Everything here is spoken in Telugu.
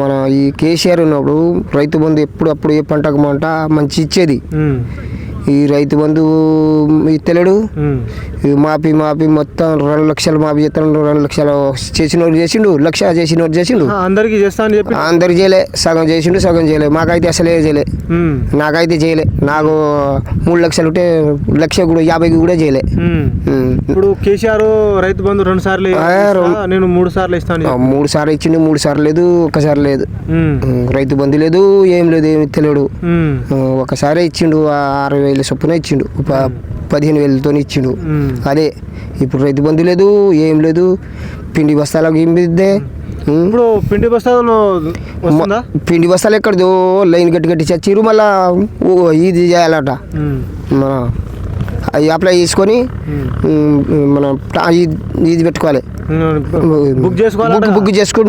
మన ఈ కేసీఆర్ ఉన్నప్పుడు రైతు బంధు ఎప్పుడు అప్పుడు ఏ పంటకు మంట? మంచి ఇచ్చేది. ఈ రైతు బంధు ఇస్తలేడు మాపి మాపి మొత్తం రెండు లక్షలు మాపి చేస్తాడు రెండు లక్షలు చేసినోడు చేసిండు లక్ష చేసినోడు చేసిండు. అందరికీ చేస్తా అని చెప్పి అందరు చేయలే సగం చేసిండు సగం చేయలే. మాకైతే అసలే చేయలే. నాకైతే చేయలే. నాకు మూడు లక్షలు ఉంటే లక్ష కూడా యాభైకి కూడా చేయలే. ఇప్పుడు కేసీఆర్ రైతు బంధు రెండు సార్లు నేను మూడు సార్లు ఇస్తాను మూడు సార్లు ఇచ్చిండు మూడు సార్లు లేదు ఒక్కసారి లేదు. రైతు బంధు లేదు ఏం లేదు ఏమి తెలియడు. ఒకసారి ఇచ్చిండు ఆ ఆరు వేల చొప్పున ఇచ్చిండు. పదిహేను వేలతో ఇచ్చిండు. అదే ఇప్పుడు రైతు బంధు లేదు ఏం లేదు పిండి బస్తాలకు ఏం ఉమ్, ఇప్పుడు పిండి బస్తాలు పిండి బస్తాలు ఎక్కడదో లైన్ కట్టి కట్టి చచ్చిరు మళ్ళా ఇది చేయాలట. మన అవి అప్లై చేసుకొని మన ఇది పెట్టుకోవాలి. బుక్ చేసుకోవాలంట బుక్ బుక్ చేసుకుంటే